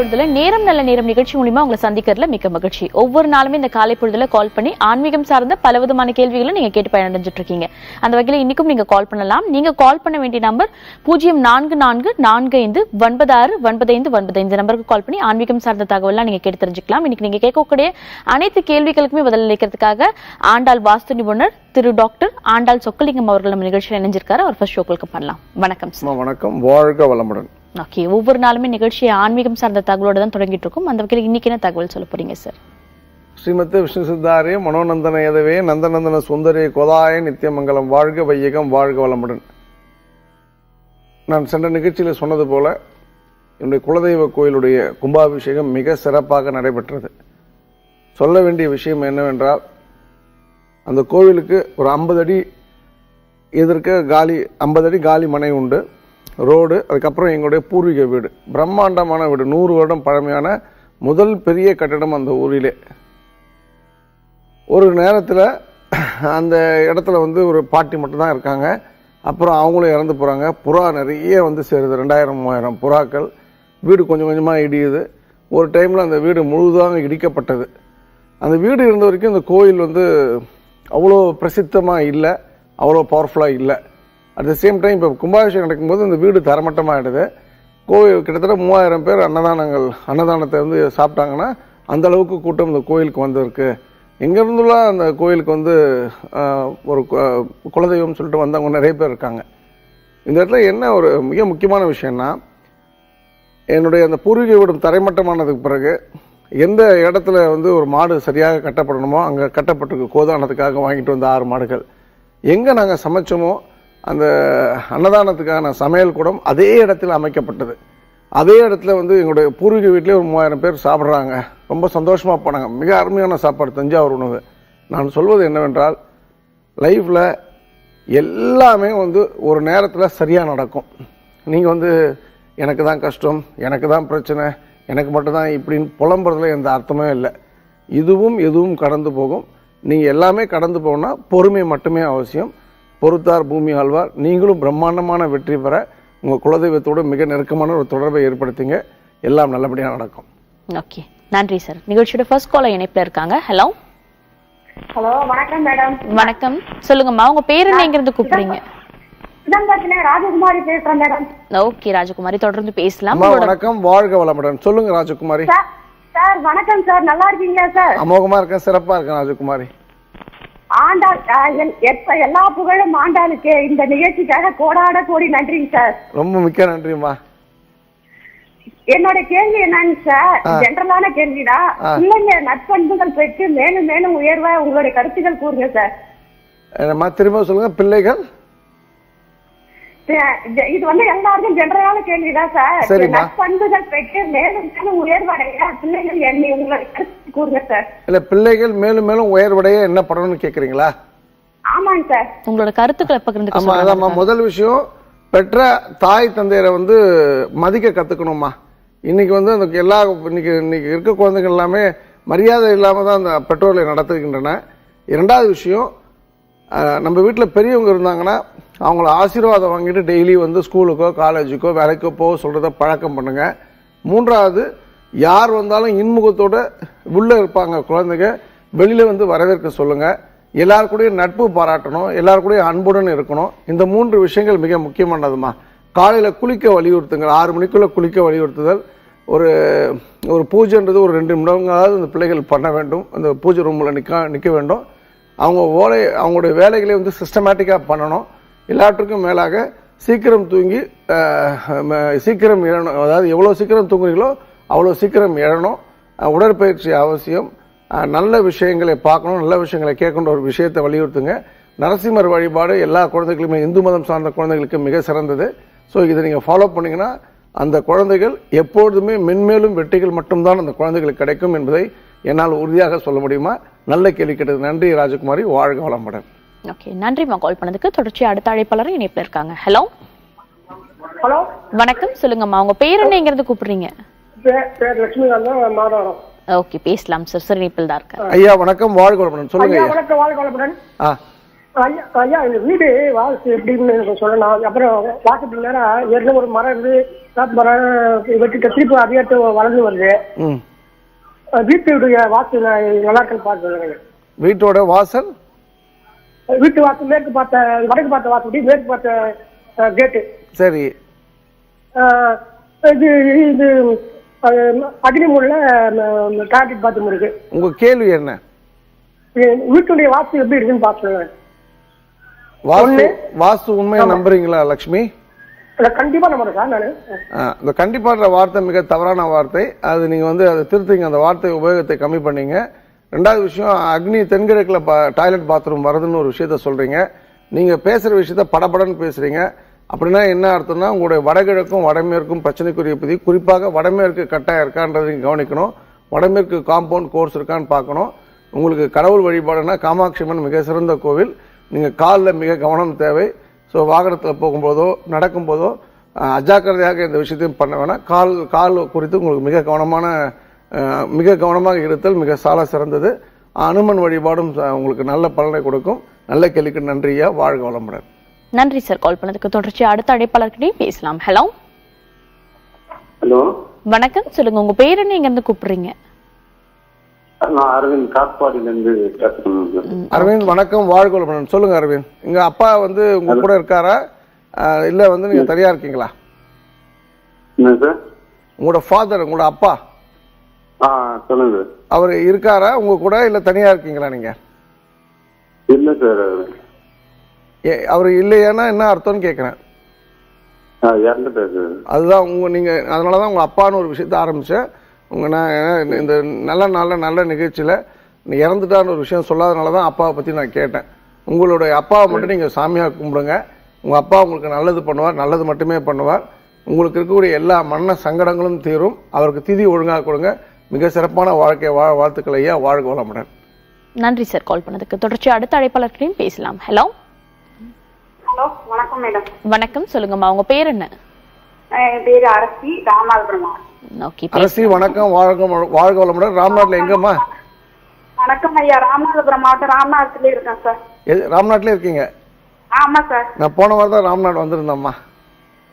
பொழுதுல நேரம் நல்ல நேரம் நிகழ்ச்சி மூலியமா உங்களை சந்திக்கிறதுல மிக்க மகிழ்ச்சி. ஒவ்வொரு நாளுமே இந்த காலை பொழுதுல கால் பண்ணி ஆன்மீகம் சார்ந்த பல விதமான கேள்விகளை நீங்க கேட்டு பயனடைஞ்சிட்டு இருக்கீங்க அந்த வகையில இன்னைக்கும் நீங்க கால் பண்ணலாம். நீங்க கால் பண்ண வேண்டிய நம்பர் பூஜ்ஜியம் நான்கு நான்கு நான்கு ஐந்து ஒன்பது ஆறு ஒன்பது ஐந்து ஒன்பது ஐந்து நம்பருக்கு கால் பண்ணி ஆன்மீகம் சார்ந்த தகவலாம் நீங்க கேட்டு தெரிஞ்சுக்கலாம். இன்னைக்கு நீங்க கேட்கக்கூடிய அனைத்து கேள்விகளுக்குமே பதில் அளிக்கிறதுக்காக ஆண்டாள் வாஸ்து நிபுணர் திரு டாக்டர் ஆண்டாள் சொக்கலிங்கம் அவர்கள் நம்ம நிகழ்ச்சியில் இணைஞ்சிருக்காரு. அவர் ஃபர்ஸ்ட் ஷோக்களுக்கு பண்ணலாம் வணக்கம் வணக்கம். வாழ்க வளமுடன். ஓகே ஒவ்வொரு நாளுமே நிகழ்ச்சியை ஆன்மீகம் சார்ந்த தகவலோடு தான் தொடங்கிட்டு இருக்கோம் அந்த வகையில் இன்னைக்கு என்ன தகவல் சொல்ல போறீங்க சார்? ஸ்ரீமத் விஷ்ணு சித்தாரிய மனோநந்தன எதவே நந்தநந்தன சுந்தரி கோதாய நித்தியமங்கலம் வாழ்க வையகம் வாழ்க வளமுடன். நான் சென்ற நிகழ்ச்சியில் சொன்னது போல என்னுடைய குலதெய்வ கோயிலுடைய கும்பாபிஷேகம் மிக சிறப்பாக நடைபெற்றது. சொல்ல வேண்டிய விஷயம் என்னவென்றால் அந்த கோவிலுக்கு ஒரு ஐம்பது அடி எதிர்க்க காலி ஐம்பது அடி காலி மனை உண்டு. ரோடு அதுக்கப்புறம் எங்களுடைய பூர்வீக வீடு. பிரம்மாண்டமான வீடு நூறு வருடம் பழமையான முதல் பெரிய கட்டிடம் அந்த ஊரிலே. ஒரு நேரத்தில் அந்த இடத்துல வந்து ஒரு பாட்டி மட்டும்தான் இருக்காங்க. அப்புறம் அவங்களும் இறந்து போகிறாங்க புறா நிறைய வந்து சேருது. ரெண்டாயிரம் மூவாயிரம் புறாக்கள். வீடு கொஞ்சம் கொஞ்சமாக இடியுது. ஒரு டைமில் அந்த வீடு முழுதாக இடிக்கப்பட்டது. அந்த வீடு இருந்த வரைக்கும் இந்த கோயில் வந்து அவ்வளோ பிரசித்தமாக இல்லை. அவ்வளோ பவர்ஃபுல்லாக இல்லை. அட் த சேம் டைம் இப்போ கும்பாபிஷேகம் நடக்கும்போது இந்த வீடு தரமட்டமாகிடுது கோயில் கிட்டத்தட்ட மூவாயிரம் பேர் அன்னதானங்கள் அன்னதானத்தை வந்து சாப்பிட்டாங்கன்னா அந்த அளவுக்கு கூட்டம் இந்த கோயிலுக்கு வந்திருக்கு. எங்கேருந்துலாம் அந்த கோயிலுக்கு வந்து ஒரு கு- குலதெய்வம்னு சொல்லிட்டு வந்தவங்க நிறைய பேர் இருக்காங்க. இந்த இடத்துல என்ன ஒரு மிக முக்கியமான விஷயம்னா என்னுடைய அந்த பூர்வீக வீடும் தரைமட்டமானதுக்கு பிறகு எந்த இடத்துல வந்து ஒரு மாடு சரியாக கட்டப்படணுமோ அங்கே கட்டப்பட்டிருக்கு கோதானத்துக்காக வாங்கிட்டு வந்த ஆறு மாடுகள். எங்கே நாங்கள் சமைச்சோமோ அந்த அன்னதானத்துக்கான சமையல் கூடம் அதே இடத்துல அமைக்கப்பட்டது. அதே இடத்துல வந்து எங்களுடைய பூர்வீக வீட்டிலே ஒரு மூவாயிரம் பேர் சாப்பிட்றாங்க. ரொம்ப சந்தோஷமாக போனாங்க. மிக அருமையான சாப்பாடு தஞ்சாவூர் உணவு. நான் சொல்வது என்னவென்றால் லைஃப்பில் எல்லாமே வந்து ஒரு நேரத்தில் சரியாக நடக்கும். நீங்கள் வந்து எனக்கு தான் கஷ்டம் எனக்கு தான் பிரச்சனை எனக்கு மட்டும்தான் இப்படின்னு புலம்புறதுல எந்த அர்த்தமே இல்லை. இதுவும் எதுவும் கடந்து போகும். நீங்கள் எல்லாமே கடந்து போகணும்னா பொறுமை மட்டுமே அவசியம். பொறுத்தார் பூமி ஆழ்வார். நீங்களும் பிரம்மாண்டமான வெற்றி பெற உங்கள் குலதெய்வத்தோடு மிக நெருக்கமான ஒரு தொடர்பை ஏற்படுத்திங்க. எல்லாம் நல்லபடியாக நடக்கும். ஓகே. நன்றி சார். நிகழ்ச்சியோட ஃபர்ஸ்ட் காலர் இணைப்புல இருக்காங்க. ஹலோ ஹலோ வணக்கம் மேடம் வணக்கம். சொல்லுங்கம்மா உங்க பேர் என்னங்கிறது கூப்பிடுறீங்க? ராஜகுமாரி பேசுறேன் மேடம் ஓகே ராஜகுமாரி. தொடர்ந்து பேசலாம். வணக்கம். வாழ்க வளமுடன் சொல்லுங்க ராஜகுமாரி. சார் சார் வணக்கம் சார். நல்லா இருக்கீங்களா சார்? அமோகமாக இருக்கேன். சிறப்பாக இருக்கேன் ராஜகுமாரி. ஆண்டாள் எப்ப எல்லா புகழும் ஆண்டாளுக்கு. இந்த நிகழ்ச்சிக்காக கோடாட கோடி நன்றிங்க சார். ரொம்ப மிக்க நன்றிம்மா. என்னோட கேள்வி என்னன்னு சார் ஜென்ரலான கேள்விதான். பிள்ளைங்க நற்பண்புகள் பெற்று மேலும் மேலும் உயர்வா உங்களுடைய கருத்துக்கள் கூறுங்க சார். திரும்ப சொல்லுங்க பிள்ளைகள்? இது வந்து எல்லாருக்கும் ஜென்ரலான கேள்விதான் சார். சரிம்மா. நற்பண்புகள் பெற்று மேலும் மேலும் உயர்வடைய பிள்ளைகள் உங்களுடைய கருத்து கூறுங்க சார். இல்லை பிள்ளைகள் மேலும் மேலும் உயர்வடைய என்ன பண்ணணும்னு கேட்குறீங்களா ஆமாங்க சார். உங்களோட கருத்துக்களை பகிர்ந்துக்க ஆமா அதாம்மா. முதல் விஷயம் பெற்ற தாய் தந்தையரை வந்து மதிக்க கத்துக்கணும்மா. இன்னைக்கு வந்து அந்த எல்லா இன்னைக்கு இன்னைக்கு இருக்க குழந்தைகள் எல்லாமே மரியாதை இல்லாம தான் அந்த பெற்றோர்களை நடத்துகின்றன. இரண்டாவது விஷயம் நம்ம வீட்டில் பெரியவங்க இருந்தாங்கன்னா அவங்கள ஆசீர்வாதம் வாங்கிட்டு டெய்லி வந்து ஸ்கூலுக்கோ காலேஜுக்கோ வேலைக்கோ போக சொல்கிறத பழக்கம் பண்ணுங்கள் மூன்றாவது யார் வந்தாலும் இன்முகத்தோட உள்ளே இருப்பாங்க குழந்தைங்க. வெளியில் வந்து வரவேற்க சொல்லுங்கள் எல்லாருக்கூடையும் நட்பு பாராட்டணும். எல்லார் கூடயும் அன்புடன் இருக்கணும். இந்த மூன்று விஷயங்கள் மிக முக்கியமானதுமா. காலையில் குளிக்க வலியுறுத்துங்கள். ஆறு மணிக்குள்ளே குளிக்க வலியுறுத்துதல். ஒரு ஒரு பூஜைன்றது ஒரு ரெண்டு நிமிடங்களாவது இந்த பிள்ளைகள் பண்ண வேண்டும். அந்த பூஜை ரூமில் நிற்க நிற்க வேண்டும். அவங்க ஓலை அவங்களுடைய வேலைகளை வந்து சிஸ்டமேட்டிக்காக பண்ணணும். எல்லாற்றுக்கும் மேலாக சீக்கிரம் தூங்கி ம- சீக்கிரம் எழணும். அதாவது எவ்வளோ சீக்கிரம் தூங்குறீங்களோ அவ்வளோ சீக்கிரம் எழணும். உடற்பயிற்சி அவசியம். நல்ல விஷயங்களை பார்க்கணும் நல்ல விஷயங்களை கேட்கணும் ஒரு விஷயத்தை வலியுறுத்துங்க. நரசிம்மர் வழிபாடு எல்லா குழந்தைகளுமே இந்து மதம் சார்ந்த குழந்தைகளுக்கு மிக சிறந்தது. ஸோ இதை நீங்கள் ஃபாலோ பண்ணிங்கன்னா அந்த குழந்தைகள் எப்பொழுதுமே மென்மேலும் வெற்றிகள் மட்டும்தான் அந்த குழந்தைகளுக்கு கிடைக்கும் என்பதை என்னால் உறுதியாக சொல்ல முடியுமா? நல்ல கேள்வி கேட்டது நன்றி. ராஜகுமாரி வாழ்க வளமுடன். ஓகே நன்றிம்மா கால் பண்ணதுக்கு தொடர்ச்சி அடுத்த அழைப்பாளரும் இணைப்புல இருக்காங்க. ஹலோ ஹலோ வணக்கம். சொல்லுங்கம்மா உங்க பேர் என்னங்கிறது கூப்பிடுறீங்க? பேர் பேர் லட்சுமிகாந்த் மாதவரம் ஓகே பேசலாம் சார் சார் இணைப்பில் தான் இருக்காரு ஐயா வணக்கம். வாழ்க வளமுடன். சொல்லுங்க ஐயா வணக்கம். வாழ்க வளமுடன். ஆ. ஐயா ஐயா இந்த வீடு வாசு எப்படின்னு சொல்லணும். அப்புறம் வாசப்படி நேரம் ஏற்கனவே ஒரு மரம் இருந்து வேப்ப மரம் வெட்டிட்டு திருப்பி அதிகத்து வளர்ந்து வருது. வீட்டுடைய வாசு நான் நல்லா இருக்குன்னு பார்த்து சொல்லுங்க. வீட்டோட வாசல்? வீட்டு வாசல் மேற்கு பார்த்த வடக்கு பார்த்த வாசப்படி மேற்கு பார்த்த கேட்டு சரி. இது இது அக்னிமூலில் டாய்லெட் பாத்ரூம் இருக்கு. உங்க கேள்வி என்ன? வீட்டுடைய வாசு எப்படி இருக்குன்னு பார்த்து சொல்லுங்க வாஸ்து. வாஸ்து உண்மையை நம்புறீங்களா லக்ஷ்மி? இல்லை கண்டிப்பாக நம்புறேன் சார் நான். இந்த கண்டிப்பான்ற வார்த்தை மிக தவறான வார்த்தை. அது நீங்க வந்து அதை திருத்திங்க அந்த வார்த்தை உபயோகத்தை கம்மி பண்ணீங்க. ரெண்டாவது விஷயம் அக்னி தென்கிழக்கில் பா டாய்லெட் பாத்ரூம் வருதுன்னு ஒரு விஷயத்த சொல்கிறீங்க நீங்கள் பேசுகிற விஷயத்த படபடன்னு பேசுகிறீங்க அப்படின்னா என்ன அர்த்தம்னா உங்களுடைய வடகிழக்கும் வடமேற்கும் பிரச்சனைக்குரிய பகுதி குறிப்பாக வடமேற்கு கட்டாயம் இருக்கான்றதையும் கவனிக்கணும். வடமேற்கு காம்பவுண்ட் கோர்ஸ் இருக்கான்னு பார்க்கணும். உங்களுக்கு கடவுள் வழிபாடுனா காமாட்சி அம்மன் மிக சிறந்த கோவில். நீங்கள் காலில் மிக கவனம் தேவை. ஸோ வாகனத்தில் போகும்போதோ நடக்கும்போதோ அஜாக்கிரதையாக இந்த விஷயத்தையும் பண்ண வேணாம். கால் கால் குறித்து உங்களுக்கு மிக கவனமான மிக கவனமாக இருத்தல் மிக சால சிறந்தது. அனுமன் வழிபாடும் உங்களுக்கு நல்ல பலனை கொடுக்கும். நல்ல கேள்விக்கு நன்றியா வாழ்க வளமுடன். நன்றி சார். கால் பண்ணதுக்கு தொடர்ச்சி. அடுத்த அழைப்பாளர்கிட்டையும் பேசலாம். ஹலோ ஹலோ வணக்கம். சொல்லுங்க. உங்க பேர் என்ன? எங்க இருந்து கூப்பிடுறீங்க? நான் அரவிந்த். காட்பாடியிலேருந்து அரவிந்த் வணக்கம். வாழ்க வளமுடன். சொல்லுங்க அரவிந்த். எங்க அப்பா வந்து உங்க கூட இருக்காரா? இல்ல வந்து நீங்க தனியா இருக்கீங்களா? என்ன சார்? உங்களோட ஃபாதர் உங்களோட அப்பா? சொல்லுங்க. அவர் இருக்காரா? உங்க கூட இல்ல தனியா இருக்கீங்களா நீங்க? இல்லை சார். அவர் இல்லையானா என்ன அர்த்தம்னு சார். அதுதான் உங்க நீங்க அதனால தான் உங்க அப்பான்னு ஒரு விஷயத்த ஆரம்பிச்சேன். உங்க நான் இந்த நல்ல நல்ல நல்ல நிகழ்ச்சியில இறந்துட்டான்னு ஒரு விஷயம் சொல்லாதனால தான் அப்பாவை பத்தி நான் கேட்டேன். உங்களுடைய அப்பாவை மட்டும் நீங்க சாமியா கும்பிடுங்க. உங்க அப்பா உங்களுக்கு நல்லது பண்ணுவார் நல்லது மட்டுமே பண்ணுவார். உங்களுக்கு இருக்கக்கூடிய எல்லா மன சங்கடங்களும் தீரும். அவருக்கு திதி ஒழுங்காக கொடுங்க. மிக சிறப்பான வாழ்க்கை வாழ வாழ்த்துக்கள் ஐயா வாழ்க வளமுடன். நன்றி சார் கால் பண்ணதுக்கு. தொடர்ச்சி அடுத்த அழைப்பாளர்கிட்டையும் பேசலாம். ஹலோ ஹலோ வணக்கம் மேடம் வணக்கம் சொல்லுங்கம்மா உங்க பேர் என்ன? என் பேரு அரசி ராமநாதபுரம் ஓகே அரசி வணக்கம் வாழ்க வாழ்க வளமுடன். ராம்நாட்டில் எங்கம்மா? வணக்கம் ஐயா ராமநாதபுரம் மாவட்டம் ராமநாதத்துல இருக்கேன் சார். எது ராம்நாட்டிலே இருக்கீங்க? ஆமா சார். நான் போன வாரம் தான் ராம்நாடு வந்திருந்தேம்மா.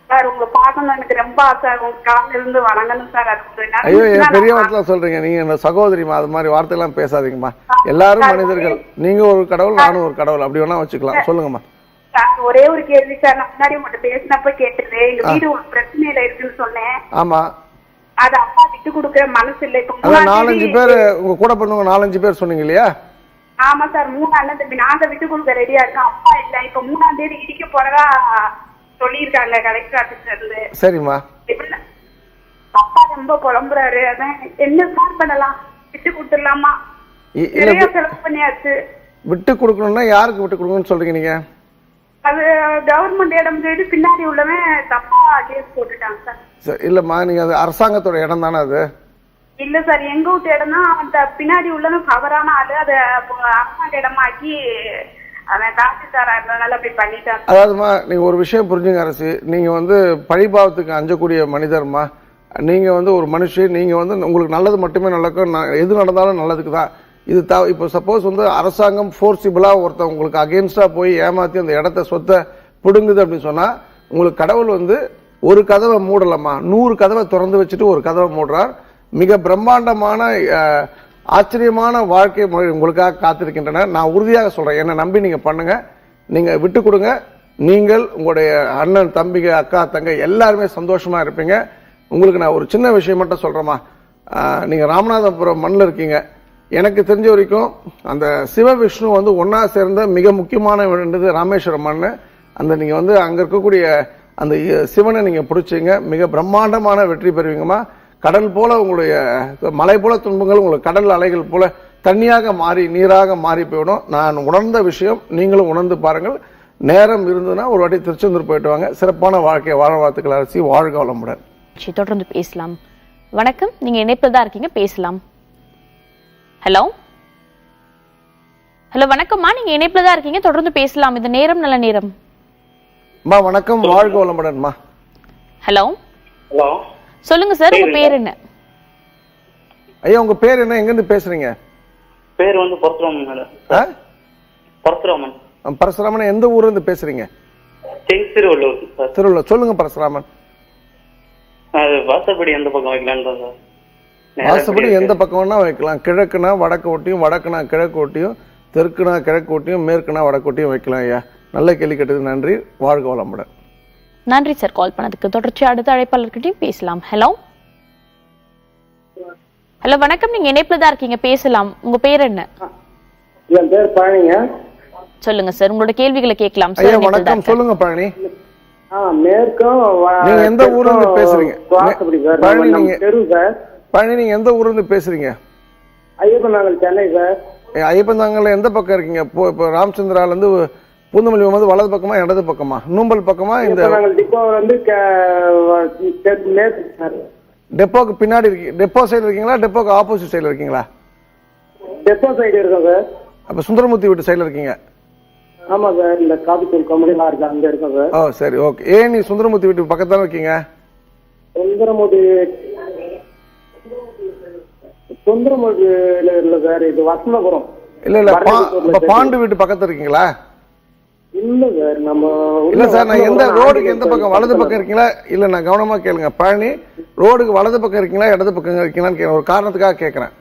சார் உங்களை பார்க்கணும் எனக்கு ரொம்ப ஆசை. உங்க காலில இருந்து வணங்கணும் சார். அது ஒரு நல்ல ஐயோ என் விஷயம் பெரிய வார்த்தை சொல்றீங்க. நீங்க என்ன சகோதரிமா அது மாதிரி வார்த்தையெல்லாம் பேசாதீங்கம்மா. எல்லாரும் மனிதர்கள். நீங்க ஒரு கடவுள் நானும் ஒரு கடவுள். அப்படி வேணா வச்சுக்கலாம். சொல்லுங்கம்மா. ஒரே ஒரு கேள்வி சார். நான் முன்னாடி உங்கள்கிட்ட பேசினப்ப கேட்டது எங்க வீடு ஒரு பிரச்சனையில இருக்குன்னு சொன்னேன். ஆமா. அது அப்பா விட்டு கொடுக்குற மனசு இல்ல. இப்ப நாலஞ்சு தேதி- பேர் உங்க கூட பிறந்தவங்க நாலஞ்சு பேர் சொன்னீங்க இல்லையா? ஆமா சார் மூணு அண்ணன் தம்பி. நாங்க விட்டு கொடுக்க ரெடியா இருக்கோம் அப்பா இல்ல. இப்ப மூணாம் தேதி இடிக்க போறதா சொல்லியிருக்காங்க கலெக்டர் இருந்து. சரிம்மா. அப்பா ரொம்ப புலம்புறாரு. அதான் என்ன சார் பண்ணலாம்? விட்டு கொடுத்துடலாமா? செலவு பண்ணியாச்சு. விட்டு கொடுக்கணும்னா யாருக்கு விட்டு கொடுக்கணும்னு சொல்றீங்க நீங்க? அது கவர்மெண்ட் இடம் கேட்டு பின்னாடி உள்ளவன் தப்பா கேஸ் போட்டுட்டாங்க சார் இல்லம்மா நீங்க அது அரசாங்கத்தோட இடம் தானே அது? இல்ல சார் எங்க வீட்டு இடம்னா அந்த பின்னாடி உள்ளவன் தவறான ஆளு அத அரசாங்க இடமாக்கி அதாவதுமா நீங்கள் ஒரு விஷயம் புரிஞ்சுங்க அரசு. நீங்கள் வந்து பழிபாவத்துக்கு அஞ்சக்கூடிய மனிதர்மா நீங்கள் வந்து ஒரு மனுஷன் நீங்கள் வந்து உங்களுக்கு நல்லது மட்டுமே நடக்கும் எது நடந்தாலும் நல்லதுக்கு தான். இது த இப்போ சப்போஸ் வந்து அரசாங்கம் ஃபோர்ஸிபிளாக ஒருத்தன் உங்களுக்கு அகேன்ஸ்டாக போய் ஏமாற்றி அந்த இடத்த சொத்தை பிடுங்குது அப்படின்னு சொன்னால் உங்களுக்கு கடவுள் வந்து ஒரு கதவை மூடலம்மா. நூறு கதவை திறந்து வச்சுட்டு ஒரு கதவை மூடுறார். மிக பிரம்மாண்டமான ஆச்சரியமான வாழ்க்கை முறை உங்களுக்காக காத்திருக்கின்றன. நான் உறுதியாக சொல்கிறேன் என்னை நம்பி நீங்கள் பண்ணுங்க. நீங்கள் விட்டு கொடுங்க. நீங்கள் உங்களுடைய அண்ணன் தம்பிங்க அக்கா தங்க எல்லாருமே சந்தோஷமாக இருப்பீங்க. உங்களுக்கு நான் ஒரு சின்ன விஷயம் மட்டும் சொல்கிறேம்மா நீங்கள் ராமநாதபுரம் மண்ணில் இருக்கீங்க. எனக்கு தெரிஞ்ச வரைக்கும் அந்த சிவ விஷ்ணு வந்து ஒன்றா சேர்ந்த மிக முக்கியமான வேண்டியது ராமேஸ்வரம் மண் அந்த நீங்கள் வந்து அங்கே இருக்கக்கூடிய அந்த இ- சிவனை நீங்கள் பிடிச்சிங்க. மிக பிரம்மாண்டமான வெற்றி பெறுவீங்கம்மா. கடல் போல உங்களுடைய மலை போல துன்பங்கள் உங்களுக்கு கடல் அலைகள் போல தண்ணியாக மாறி நீராக மாறி போயிடும். நான் உணர்ந்த விஷயம் நீங்களும் உணர்ந்து பாருங்கள். நேரம் இருந்ததுன்னா ஒரு வாட்டி திருச்செந்தூர் போயிட்டு வாங்க. சிறப்பான வாழ்க்கையை வாழ வாழ்த்துக்கள் அரசி வாழ்க வளமுடன். தொடர்ந்து பேசலாம். வணக்கம். நீங்க இணைப்பில் தான் இருக்கீங்க பேசலாம். ஹலோ? ஹலோ வணக்கம்மா. நீங்க இணைப்பில் தான் இருக்கீங்க தொடர்ந்து பேசலாம். இது நேரம் நல்ல நேரம். அம்மா வணக்கம். வாழ்க வளமுடன்மா. ஹலோ? ஹலோ? சொல்லுங்க சார் உங்க பேர் என்ன? ஐயா உங்க பேர் என்ன? எங்கிருந்து பேசுறீங்க? பேர் வந்து பரசுராமன்? பரசுராமன். பரசுராமன் எந்த ஊர்ல இருந்து பேசுறீங்க திருவள்ளூர் சார். திருவள்ளூர். சொல்லுங்க பரசுராமன். அது வாசப்படி எந்த பக்கம் வைக்கலான்னு தான் சார். வாசப்படி எந்த இருக்கு. பக்கம் வேணா வைக்கலாம். கிழக்குனா வடக்கு ஒட்டியும் வடக்குனா கிழக்கு ஒட்டியும் தெற்குனா கிழக்கு ஒட்டியும் மேற்குனா வடக்கு ஒட்டியும் வைக்கலாம் ஐயா. நல்ல கேள்வி கேட்டது நன்றி. வாழ்க வளமுடன். நன்றி சார் கால் பண்ணதுக்கு. தொடர்ச்சி அடுத்த அழைப்பாளர்கிட்டயும் பேசலாம். ஹலோ ஹலோ வணக்கம். நீங்க இணைப்புல தான் இருக்கீங்க. பேசலாம். உங்க பேர் என்ன? என் பேர் பழனிங்க சொல்லுங்க சார். உங்களோட கேள்விகளை கேட்கலாம். ஐயா வணக்கம். சொல்லுங்க பழனி. ஆ மேற்கும் நீங்க எந்த ஊர்ல இருந்து பேசுறீங்க? பழனி நீங்க- தெரு சார். பழனி நீங்க எந்த ஊர்ல இருந்து பேசுறீங்க? ஐயப்பன் நகர் சென்னை சார். ஏ, ஐயப்பந்தாங்கல்ல எந்த பக்கம் இருக்கீங்க? இப்போ இப்போ ராமச்சந்திரால இருந்து பூந்தமல்லி போகும்போது வலது பக்கமா இடது பக்கமா? நூம்பல் பக்கமா இந்த டிப்போ வந்து டெப்போக்கு பின்னாடி இருக்கீங்க. டெப்போ சைடு இருக்கீங்களா? டெப்போக்கு ஆப்போசிட் சைடுல இருக்கீங்களா? டெப்போ சைடு இருக்கோம் சார் அப்ப சுந்தரமூர்த்தி வீட்டு சைடுல இருக்கீங்க. ஆமா சார் இந்த காபி தூள் கம்பெனிலாம் இருக்கு அங்க இருக்கோம் சார் ஓ சரி. ஓகே. ஏன் நீ சுந்தரமூர்த்தி வீட்டு பக்கத்துல இருக்கீங்க? சுந்தரமூர்த்தி சுந்தரமூர்த்தியில இல்ல சார் இது வசந்தபுரம். இல்ல இல்ல. பாண்டு வீட்டு பக்கத்துல இருக்கீங்களா? இல்ல சார் நம்ம இல்ல சார் நான் எந்த ரோடுக்கு எந்த பக்கம் வலது. பக்கம் இருக்கீங்களா? இல்ல நான் கவனமா கேளுங்க. பழனி ரோடுக்கு வலது பக்கம் இருக்கீங்களா இடது பக்கம் இருக்கீங்களான்னு. ஒரு காரணத்துக்காக கேக்குறேன்.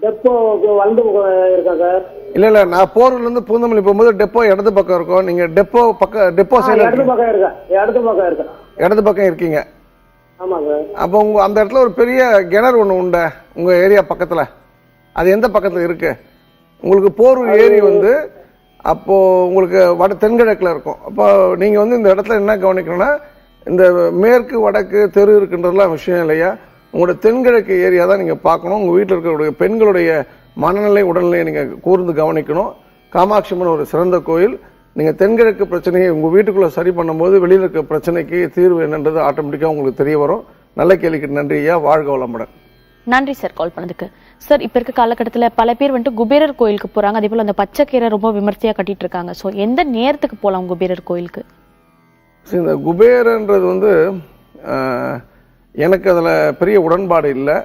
டெப்போக்கு வலது பக்கம் இருக்கா சார்? இல்ல இல்ல நான் போரூர்ல இருந்து பூந்தமல்லி போகும்போது டெப்போ இடது பக்கம் இருக்கும். நீங்க டெப்போ பக்கம் டெப்போ ஆ, சைடுல இடது பக்கம் இருக்கா? இடது பக்கம் இருக்கா? இடது பக்கம் இருக்கீங்க. ஆமா சார். அப்போ உங்க அந்த இடத்துல ஒரு பெரிய கிணறு ஒண்ணு உண்டு உங்க ஏரியா பக்கத்துல. அது எந்த பக்கத்துல இருக்கு? உங்களுக்கு போரூர் ஏரி வந்து அப்போது உங்களுக்கு வட தென்கிழக்கில் இருக்கும். அப்போ நீங்கள் வந்து இந்த இடத்துல என்ன கவனிக்கணும்னா இந்த மேற்கு வடக்கு தெரு இருக்குன்றதுலாம் விஷயம் இல்லையா? உங்களோட தென்கிழக்கு ஏரியா தான் நீங்கள் பார்க்கணும். உங்கள் வீட்டில் இருக்கக்கூடிய பெண்களுடைய மனநிலை உடல்நிலையை நீங்கள் கூர்ந்து கவனிக்கணும். காமாட்சி அம்மன் ஒரு சிறந்த கோயில். நீங்கள் தென்கிழக்கு பிரச்சனையை உங்கள் வீட்டுக்குள்ளே சரி பண்ணும்போது வெளியில் இருக்க பிரச்சனைக்கு தீர்வு என்னன்றது ஆட்டோமேட்டிக்காக உங்களுக்கு தெரிய வரும். நல்ல கேள்விக்கு நன்றி ஐயா. வாழ்க வளமுடன். நன்றி சார் கால் பண்ணதுக்கு. சார் இப்போ இருக்க காலகட்டத்தில் பல பேர் வந்துட்டு குபேரர் கோயிலுக்கு போகிறாங்க அதே போல் அந்த பச்சைக்கீரை ரொம்ப விமர்சையாக கட்டிட்டு இருக்காங்க ஸோ எந்த நேரத்துக்கு போகலாம் குபேரர் கோயிலுக்கு? இந்த குபேரன்றது வந்து எனக்கு அதில் பெரிய உடன்பாடு இல்லை.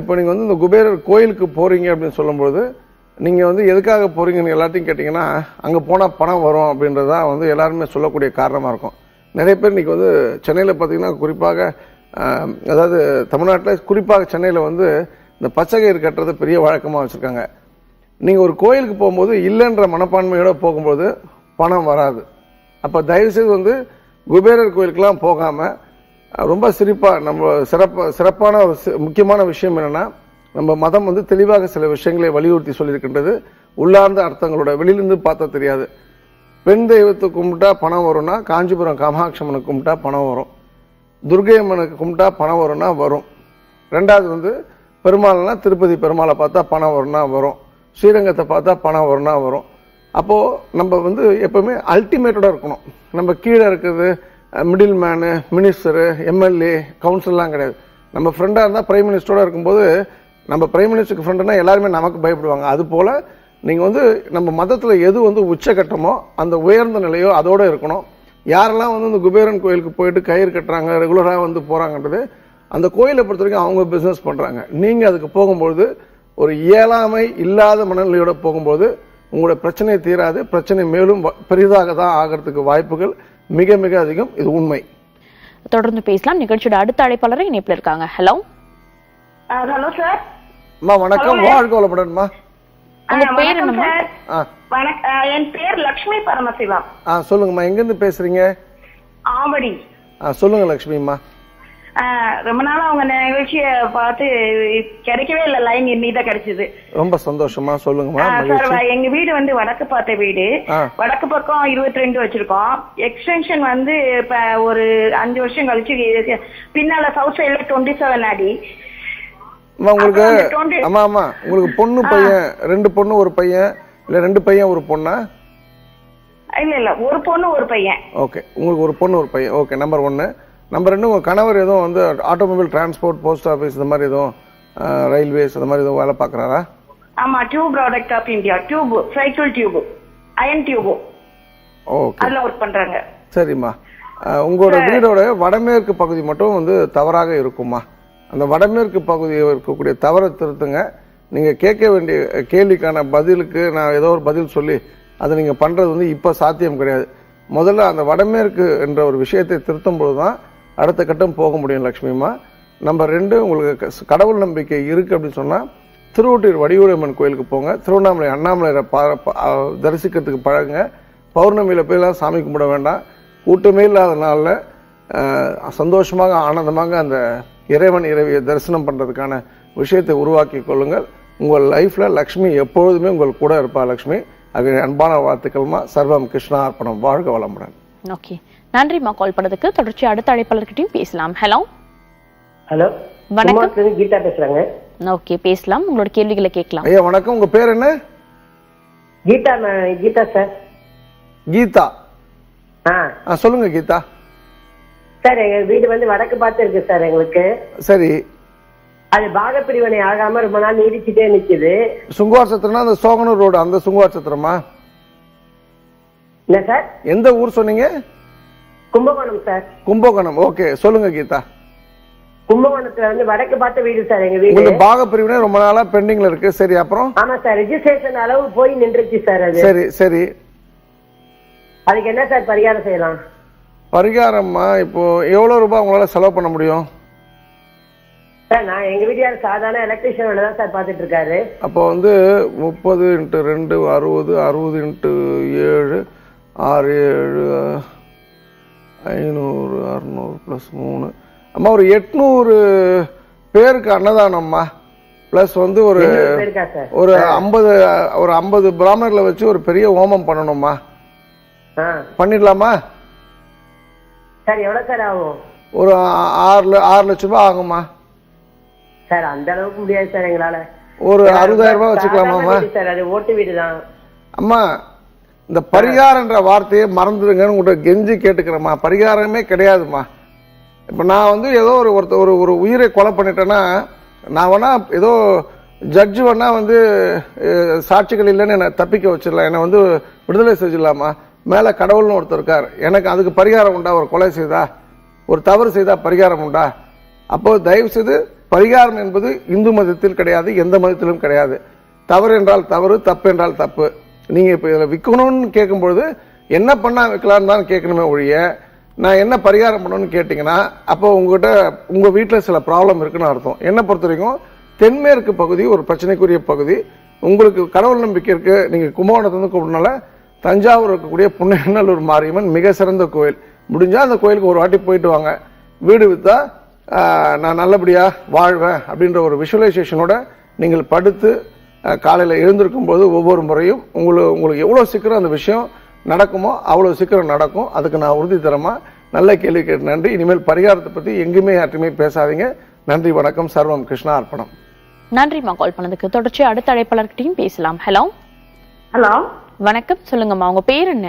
இப்போ நீங்கள் வந்து இந்த குபேரர் கோயிலுக்கு போகிறீங்க அப்படின்னு சொல்லும்போது நீங்கள் வந்து எதுக்காக போகிறீங்கன்னு எல்லாத்தையும் கேட்டிங்கன்னா அங்கே போனால் பணம் வரும் அப்படின்றது தான் வந்து எல்லாருமே சொல்லக்கூடிய காரணமாக இருக்கும். நிறைய பேர் இன்றைக்கி வந்து சென்னையில் பார்த்தீங்கன்னா குறிப்பாக அதாவது தமிழ்நாட்டில் குறிப்பாக சென்னையில் வந்து இந்த பச்சைக்கயிறு கட்டுறது பெரிய வழக்கமாக வச்சுருக்காங்க. நீங்கள் ஒரு கோயிலுக்கு போகும்போது இல்லைன்ற மனப்பான்மையோட போகும்போது பணம் வராது. அப்போ தயவுசெய்து வந்து குபேரர் கோயிலுக்கெலாம் போகாமல் ரொம்ப சிரிப்பாக நம்ம சிறப்பாக சிறப்பான ஒரு முக்கியமான விஷயம் என்னென்னா நம்ம மதம் வந்து தெளிவாக சில விஷயங்களை வலியுறுத்தி சொல்லியிருக்கின்றது. உள்ளார்ந்த அர்த்தங்களோட வெளியிலிருந்து பார்த்தா தெரியாது. பெண் தெய்வத்தை கும்பிட்டா பணம் வரும்னா காஞ்சிபுரம் காமாட்சி அம்மனை கும்பிட்டா பணம் வரும். துர்கை அம்மனுக்கு கும்பிட்டா பணம் வரும்னா வரும். ரெண்டாவது வந்து பெருமாள்னா திருப்பதி பெருமாளை பார்த்தா பணம் வரும்னா வரும். ஸ்ரீரங்கத்தை பார்த்தா பணம் வரும்னா வரும். அப்போது நம்ம வந்து எப்போவுமே அல்டிமேட்டடாக இருக்கணும். நம்ம கீழே இருக்கிறது மிடில் மேனு மினிஸ்டரு எம்எல்ஏ கவுன்சில்லாம் கிடையாது. நம்ம ஃப்ரெண்டாக இருந்தால் பிரைம் மினிஸ்டரோட இருக்கும்போது நம்ம பிரைம் மினிஸ்டருக்கு ஃப்ரெண்டுனா எல்லாருமே நமக்கு பயப்படுவாங்க. அது போல் நீங்கள் வந்து நம்ம மதத்தில் எது வந்து உச்சகட்டமோ அந்த உயர்ந்த நிலையோ அதோட இருக்கணும். யாரெல்லாம் வந்து இந்த குபேரன் கோயிலுக்கு போயிட்டு கயிறு கட்டுறாங்க ரெகுலராக வந்து போகிறாங்கன்றது அந்த கோயிலை பொறுத்த வரைக்கும் அவங்க பிஸ்னஸ் பண்ணுறாங்க நீங்கள் அதுக்கு போகும்பொழுது ஒரு இயலாமை இல்லாத மனநிலையோட போகும்போது உங்களோட பிரச்சனை தீராது. பிரச்சனை மேலும் வ- பெரிதாக தான் ஆகிறதுக்கு வாய்ப்புகள் மிக மிக அதிகம். இது உண்மை. தொடர்ந்து பேசலாம். நிகழ்ச்சியோட அடுத்த அழைப்பாளர் இணைப்புல இருக்காங்க. ஹலோ. Hello sir. அம்மா வணக்கம். வாழ்க வளமுடன்மா உங்க பேர் என்னம்மா? சார். ஆ. வணக் ஆ, என் பேர் லக்ஷ்மி பரமசிவம். ஆ சொல்லுங்கம்மா எங்கேருந்து பேசுறீங்க? ஆவடி. ஆ சொல்லுங்க லக்ஷ்மிம்மா. ஆ, ரொம்ப நாளா அவங்க நிகழ்ச்சியை பார்த்து கிடைக்கவே இல்லை லைன் இன்னிதான் கிடைச்சது. ரொம்ப சந்தோஷமா சொல்லுங்கம்மா சார் எங்க வீடு வந்து வடக்கு பார்த்த வீடு. வடக்கு பக்கம் இருபத்தி ரெண்டு வச்சிருக்கோம். எக்ஸ்டென்ஷன் வந்து இப்ப ஒரு அஞ்சு வருஷம் கழிச்சு பின்னால சவுத் சைடுல டுவெண்ட்டி செவன் அடி. அம்மா உங்களுக்கு அப்புறம் அந்த 20 ஆமா ஆமா உங்களுக்கு பொண்ணு பையன் ரெண்டு பொண்ணு ஒரு பையன் இல்ல ரெண்டு பையன் ஒரு பொண்ணா? இல்ல இல்ல ஒரு பொண்ணு ஒரு பையன். ஓகே உங்களுக்கு ஒரு பொண்ணு ஒரு பையன். ஓகே நம்பர் ஒன்று நம்பர் ரெண்டு உங்கள் கணவர் எதுவும் வந்து ஆட்டோமொபைல் டிரான்ஸ்போர்ட் போஸ்ட் ஆஃபீஸ் இந்த மாதிரி எதுவும் ரயில்வேஸ் இந்த மாதிரி எதுவும் வேலை பார்க்குறாரா? ஆமா tube product of India tube cycle tube iron tube okay. அதுல ஒர்க் பண்றாங்க. சரிம்மா. உங்களோட வீடோட வடமேற்கு பகுதி மட்டும் வந்து தவறாக இருக்குமா அந்த வடமேற்கு பகுதியில் இருக்கக்கூடிய தவறை திருத்துங்க. நீங்கள் கேட்க வேண்டிய கேள்விக்கான பதிலுக்கு நான் ஏதோ ஒரு பதில் சொல்லி அதை நீங்கள் பண்ணுறது வந்து இப்போ சாத்தியம் கிடையாது. முதல்ல அந்த வடமேற்கு என்ற ஒரு விஷயத்தை திருத்தும் பொழுது தான் அடுத்த கட்டம் போக முடியும் லக்ஷ்மிமா நம்ம ரெண்டு உங்களுக்கு க- கடவுள் நம்பிக்கை இருக்குது அப்படின்னு சொன்னால் திருவொட்டியூர் வடிவுடையம்மன் கோயிலுக்கு போங்க. திருவண்ணாமலை அண்ணாமலையை பா தரிசிக்கிறதுக்கு பழகுங்க. பௌர்ணமியில் போயெல்லாம் சாமி கும்பிட வேண்டாம். கூட்டமே இல்லாத நாளில் சந்தோஷமாக ஆனந்தமாக அந்த இறைவன் இறைவியை தரிசனம் பண்ணுறதுக்கான விஷயத்தை உருவாக்கி கொள்ளுங்கள். உங்கள் லைஃப்பில் லக்ஷ்மி எப்பொழுதுமே உங்கள் கூட இருப்பா லக்ஷ்மி. அது அன்பான வாழ்த்துக்கள்மா. சர்வம் கிருஷ்ணா அர்ப்பணம். வாழ்க வளமுடன். ஓகே நன்றிம்மா கால் பண்ணதுக்கு. தொடர்ச்சி அடுத்த அழைப்பாளர்கிட்டயும் பேசலாம். ஹலோ ஹலோ வணக்கம். கீதா பேசுறாங்க. ஓகே பேசலாம். உங்களோட கேள்விகளை கேட்கலாம். ஐயா வணக்கம். உங்கள் பேர் என்ன? கீதா நான் கீதா சார். கீதா. ஆ. சொல்லுங்கள் கீதா. சார் எங்க வீடு வந்து வடக்கு பார்த்து இருக்கு சார் எங்களுக்கு. சரி. அது பாகப்பிரிவினை ஆகாம ரொம்ப நாள் நீடிச்சுட்டே நிக்குது. சுங்குவார் சத்திரம்னா அந்த சோகனூர் ரோடு அந்த சுங்குவார் சத்திரமா? என்ன சார்? எந்த ஊர் சொன்னீங்க? கும்பகோணம் சார். கும்பகோணம். ஓகே சொல்லுங்க கீதா. கும்பகோணத்துல வந்து வடக்கு பார்த்த வீடு சார் எங்க வீடு. உங்களுக்கு பாக பிரிவினை ரொம்ப நாளா பெண்டிங்ல இருக்கு. சரி அப்புறம்? ஆமா சார் ரெஜிஸ்ட்ரேஷன் அளவு போய் நின்றுச்சு சார் அது. சரி சரி. அதுக்கு என்ன சார் பரிகாரம் செய்யலாம்? பரிகாரம்மா இப்போ எவ்வளவு ரூபாய் உங்களால செலவு பண்ண முடியும்? சார் நான் எங்க வீட்டுக்காரர் சாதாரண எலக்ட்ரிஷியன் வேலை தான் சார் பார்த்துட்டு இருக்காரு. அப்போ வந்து முப்பது இன்ட்டு ரெண்டு அறுபது அறுபது இன்ட்டு ஏழு ஆறு ஏழு ஐநூறு அறநூறு ப்ளஸ் மூணு. அம்மா ஒரு எட்நூறு பேருக்கு அன்னதானம்மா. ப்ளஸ் வந்து ஒரு ஒரு ஐம்பது ஒரு ஐம்பது பிராமணர்களை வச்சு ஒரு பெரிய ஹோமம் பண்ணணும்மா. பண்ணிடலாமா? சார் எவ்வளவு சார் ஆகும்? ஒரு ஆறு ஆறு லட்ச ரூபாய் ஆகும்மா. சார் அந்த அளவுக்கு முடியாது சார் எங்களால. ஒரு அறுபதாயிரம் ரூபாய் வச்சுக்கலாமாம்மா சார் அது ஓட்டு வீடு தான். அம்மா இந்த பரிகாரன்ற வார்த்தையை மறந்துடுங்கன்னு உங்கள்கிட்ட கெஞ்சி கேட்டுக்கிறேம்மா. பரிகாரமே கிடையாதும்மா. இப்போ நான் வந்து ஏதோ ஒரு ஒருத்த ஒரு ஒரு உயிரை கொலை பண்ணிட்டேன்னா நான் வேணா ஏதோ ஜட்ஜு வேணா வந்து சாட்சிகள் இல்லைன்னு என்னை தப்பிக்க வச்சிடலாம். என்னை வந்து விடுதலை செஞ்சிடலாமா? மேலே கடவுள்னு ஒருத்தர் இருக்கார். எனக்கு அதுக்கு பரிகாரம் உண்டா? ஒரு கொலை செய்தா? ஒரு தவறு செய்தால் பரிகாரம் உண்டா? அப்போது தயவு செய்து பரிகாரம் என்பது இந்து மதத்தில் கிடையாது எந்த மதத்திலும் கிடையாது. தவறு என்றால் தவறு தப்பு என்றால் தப்பு. நீங்கள் இப்போ இதில் விற்கணும்னு கேட்கும்பொழுது என்ன பண்ணால் விற்கலான்னு தான் கேட்கணுமே ஒழிய நான் என்ன பரிகாரம் பண்ணணும்னு கேட்டிங்கன்னா அப்போ உங்ககிட்ட உங்கள் வீட்டில் சில ப்ராப்ளம் இருக்குன்னு அர்த்தம். என்னை பொறுத்த வரைக்கும் தென்மேற்கு பகுதி ஒரு பிரச்சனைக்குரிய பகுதி. உங்களுக்கு கடவுள் நம்பிக்கை இருக்குது நீங்கள் கும்பகோணத்துலேருந்து கூப்பிடனால தஞ்சாவூர் இருக்கக்கூடிய புண்ணநல்லூர் மாரியம்மன் மிக சிறந்த கோயில். முடிஞ்சா அந்த கோயிலுக்கு ஒரு வாட்டி போயிட்டு வாங்க. வீடு ஆஹ், நான் நல்லபடியா வாழ்வேன் அப்படின்ற ஒரு விஷுவலைசேஷனோட நீங்கள் படுத்து காலையில் எழுந்திருக்கும் போது ஒவ்வொரு முறையும் உங்களுக்கு உங்களுக்கு எவ்வளோ சீக்கிரம் அந்த விஷயம் நடக்குமோ அவ்வளோ சீக்கிரம் நடக்கும். அதுக்கு நான் உறுதி தரமா நல்ல கேள்வி கேட்டு நன்றி. இனிமேல் பரிகாரத்தை பற்றி எங்கேயுமே யார்ட்டுமே பேசாதீங்க. நன்றி வணக்கம். சர்வம் கிருஷ்ணா அர்ப்பணம். நன்றிம்மா கால் பண்ணதுக்கு. தொடர்ச்சி அடுத்த அழைப்பாளர்கிட்டயும் பேசலாம். ஹலோ? ஹலோ? வணக்கம் சொல்லுங்கம்மா உங்க பேர் என்ன?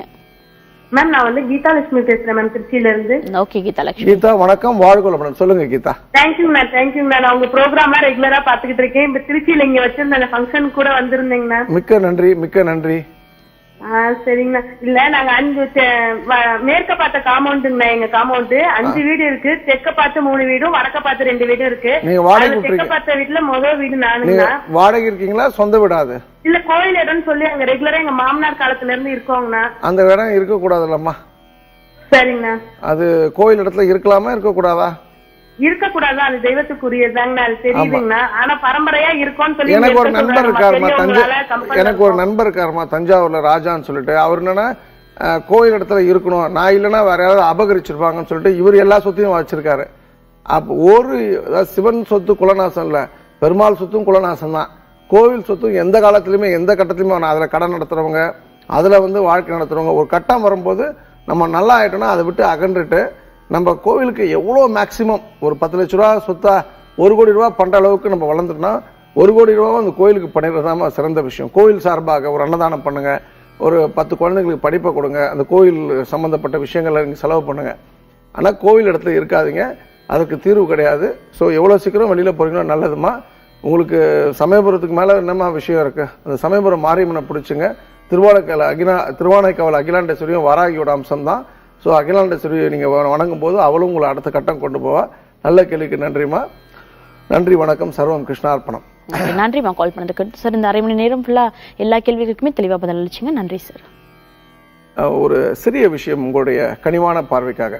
மேம் நான் வந்து கீதா லட்சுமி பேசுறேன் மேம் திருச்சியில இருந்து ஓகே கீதா லட்சுமி கீதா வணக்கம் வாழ்கொள்ளப்படும் சொல்லுங்க Geetha. Thank you ma'am thank you ma'am நான் உங்க ப்ரோக்ராம்லாம் ரெகுலரா பாத்துக்கிட்டு இருக்கேன். இப்ப திருச்சியில இங்க வச்சிருந்த ஃபங்க்ஷன் கூட வந்திருந்தேங்க மேம் மிக்க நன்றி மிக்க நன்றி. ஆ, சரிங்கண்ணா. இல்ல நாங்க அஞ்சு மேற்க பார்த்த காம்பவுண்டுங்கண்ணா எங்க காம்பவுண்ட். அஞ்சு வீடு இருக்கு. தெற்க பார்த்து மூணு வீடும் வடக்க பார்த்து ரெண்டு வீடும் இருக்கு. நீங்க வாடகை தெற்க. பார்த்த வீட்டுல முதல் வீடு நானுங்கண்ணா. வாடகை இருக்கீங்களா? சொந்த விடாது இல்ல கோயில் இடம்னு சொல்லி அங்க ரெகுலரா எங்க மாமனார் காலத்துல இருந்து இருக்கோங்கண்ணா. அந்த இடம் இருக்கக்கூடாதுல்லம்மா. சரிங்கண்ணா. அது கோயில் இடத்துல இருக்கலாமா இருக்கக்கூடாதா? இருக்கக்கூடாது அது தெய்வத்துக்குரியதாங்கண்ணா அது தெரியுதுங்கண்ணா. ஆனா பரம்பரையா இருக்கோம்னு சொல்லி எனக்கு ஒரு நண்பர். இருக்காருமா தஞ்சை எனக்கு ஒரு நண்பர் இருக்காருமா தஞ்சாவூர்ல ராஜான்னு சொல்லிட்டு. அவர் என்னன்னா கோயில் இடத்துல இருக்கணும். நான் இல்லைன்னா வேற யாராவது அபகரிச்சிருப்பாங்கன்னு சொல்லிட்டு இவர் எல்லா சொத்தையும் வச்சிருக்காரு. அப்போ ஒரு சிவன் சொத்து குலநாசம் இல்ல. பெருமாள் சொத்தும் குலநாசம் தான். கோவில் சொத்தும் எந்த காலத்துலயுமே எந்த கட்டத்திலுமே வேணாம் அதுல கடன் நடத்துறவங்க அதுல வந்து வாழ்க்கை நடத்துறவங்க ஒரு கட்டம் வரும்போது நம்ம நல்லா ஆயிட்டோம்னா அதை விட்டு அகன்றுட்டு நம்ம கோவிலுக்கு எவ்வளோ மேக்சிமம் ஒரு பத்து லட்ச ரூபா சொத்தா ஒரு கோடி ரூபா பண்ணுற அளவுக்கு நம்ம வளர்ந்துட்டோம்னா ஒரு கோடி ரூபா அந்த கோயிலுக்கு பண்ணிடுறதாம சிறந்த விஷயம். கோயில் சார்பாக ஒரு அன்னதானம் பண்ணுங்கள் ஒரு பத்து குழந்தைங்களுக்கு படிப்பை கொடுங்க. அந்த கோயில் சம்மந்தப்பட்ட விஷயங்களை நீங்கள் செலவு பண்ணுங்கள் ஆனால் கோவில் இடத்துல இருக்காதீங்க. அதுக்கு தீர்வு கிடையாது. ஸோ எவ்வளோ சீக்கிரம் வெளியில் போகிறீங்களோ நல்லதுமா உங்களுக்கு சமயபுரத்துக்கு மேலே என்னமா விஷயம் இருக்குது அந்த சமயபுரம் மாரியம்மனை பிடிச்சிங்க. திருவானைக்காவல் அகிலா திருவானைக்காவல் அகிலாண்டேஸ்வரியும் வராகியோட அம்சம் ஸோ அகிலாண்டேஸ்வரியை நீங்கள் வணங்கும் போது அவளும் உங்களை அடுத்த கட்டம் கொண்டு போவா. நல்ல கேள்விக்கு நன்றிம்மா. நன்றி வணக்கம் சர்வம் கிருஷ்ணார்ப்பணம். நன்றிம்மா கால் பண்ணதுக்கு. சார் இந்த அரை மணி நேரம் ஃபுல்லா எல்லா கேள்விகளுக்குமே தெளிவா பதில் அளிச்சிங்க. நன்றி சார். ஒரு சிறிய விஷயம் உங்களுடைய கனிவான பார்வைக்காக.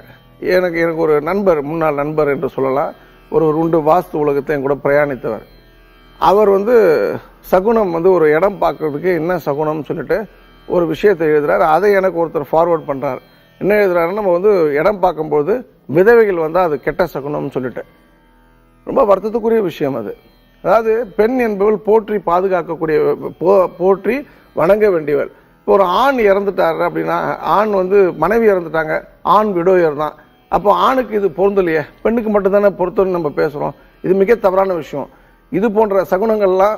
எனக்கு எனக்கு ஒரு நண்பர் முன்னாள் நண்பர் என்று சொல்லலாம். ஒரு உண்டு வாஸ்து உலகத்தை என் கூட பிரயாணித்தவர். அவர் வந்து சகுனம் வந்து ஒரு இடம் பார்க்கறதுக்கு என்ன சகுனம்னு சொல்லிட்டு ஒரு விஷயத்தை எழுதுறாரு. அதை எனக்கு ஒருத்தர் ஃபார்வர்ட் பண்றாரு. என்ன எழுதுறாருன்னா நம்ம வந்து இடம் பார்க்கும்போது விதவைகள் வந்தால் அது கெட்ட சகுனம்னு சொல்லிட்டு. ரொம்ப வருத்தத்துக்குரிய விஷயம் அது. அதாவது பெண் என்பவள் போற்றி பாதுகாக்கக்கூடிய போ- போற்றி வணங்க வேண்டியவள். இப்போ ஒரு ஆண் இறந்துட்டாரு அப்படின்னா ஆண் வந்து மனைவி இறந்துட்டாங்க ஆண் விடோயர் தான். அப்போ ஆணுக்கு இது பொருந்தலையே. பெண்ணுக்கு மட்டும்தானே பொருத்தம்னு நம்ம பேசுகிறோம் இது மிக தவறான விஷயம். இது போன்ற சகுனங்கள்லாம்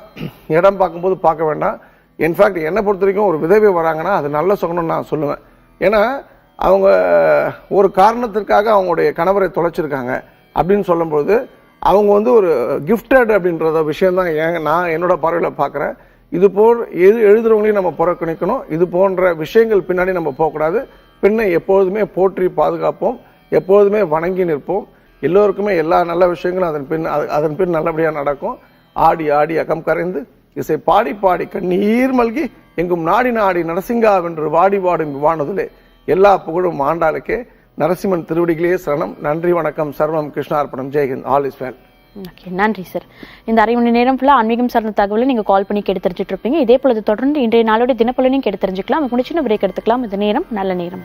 இடம் பார்க்கும்போது பார்க்க வேண்டாம். இன்ஃபேக்ட் என்னை பொறுத்த வரைக்கும் ஒரு விதவை வராங்கன்னா அது நல்ல சகுனம் நான் சொல்லுவேன். ஏன்னா அவங்க ஒரு காரணத்திற்காக அவங்களுடைய கணவரை தொலைச்சிருக்காங்க அப்படின்னு சொல்லும்போது அவங்க வந்து ஒரு கிஃப்டட் அப்படின்றத விஷயம்தான் ஏன் நான் என்னோட பார்வையில் பார்க்குறேன். இது போல் எது எழுதுறவங்களையும் நம்ம புறக்கணிக்கணும். இது போன்ற விஷயங்கள் பின்னாடி நம்ம போகக்கூடாது. பெண்ணை எப்பொழுதுமே போற்றி பாதுகாப்போம். எப்பொழுதுமே வணங்கி நிற்போம். எல்லோருக்குமே எல்லா நல்ல விஷயங்களும் அதன் பின் அது- அதன் பின் நல்லபடியாக நடக்கும். ஆடி ஆடி அகம் கரைந்து இசை பாடி பாடி கண்ணீர் மல்கி எங்கும் நாடி நாடி நரசிங்காவென்று வாடி வாடும் வானதிலே எல்லா புகழும் ஆண்டாளுக்கே. நரசிம்மன் திருவடிகளே சரணம். நன்றி வணக்கம். சர்வம் கிருஷ்ணார்ப்பணம் ஜெயஹிந்த் ஆல் இஸ் வெல். ஓகே நன்றி சார் இந்த அரை மணி நேரம் ஃபுல்லாக ஆன்மீகம் சார்ந்த தகவலை நீங்கள் கால் பண்ணி கெடு தெரிஞ்சுட்டு இருப்பீங்க. இதே பொழுது தொடர்ந்து இன்றைய நாளோட தினப்பலனையும் கெடு தெரிஞ்சுக்கலாம். அதுக்கு முடிச்சு பிரேக் எடுத்துக்கலாம். இந்த நேரம் நல்ல நேரம்.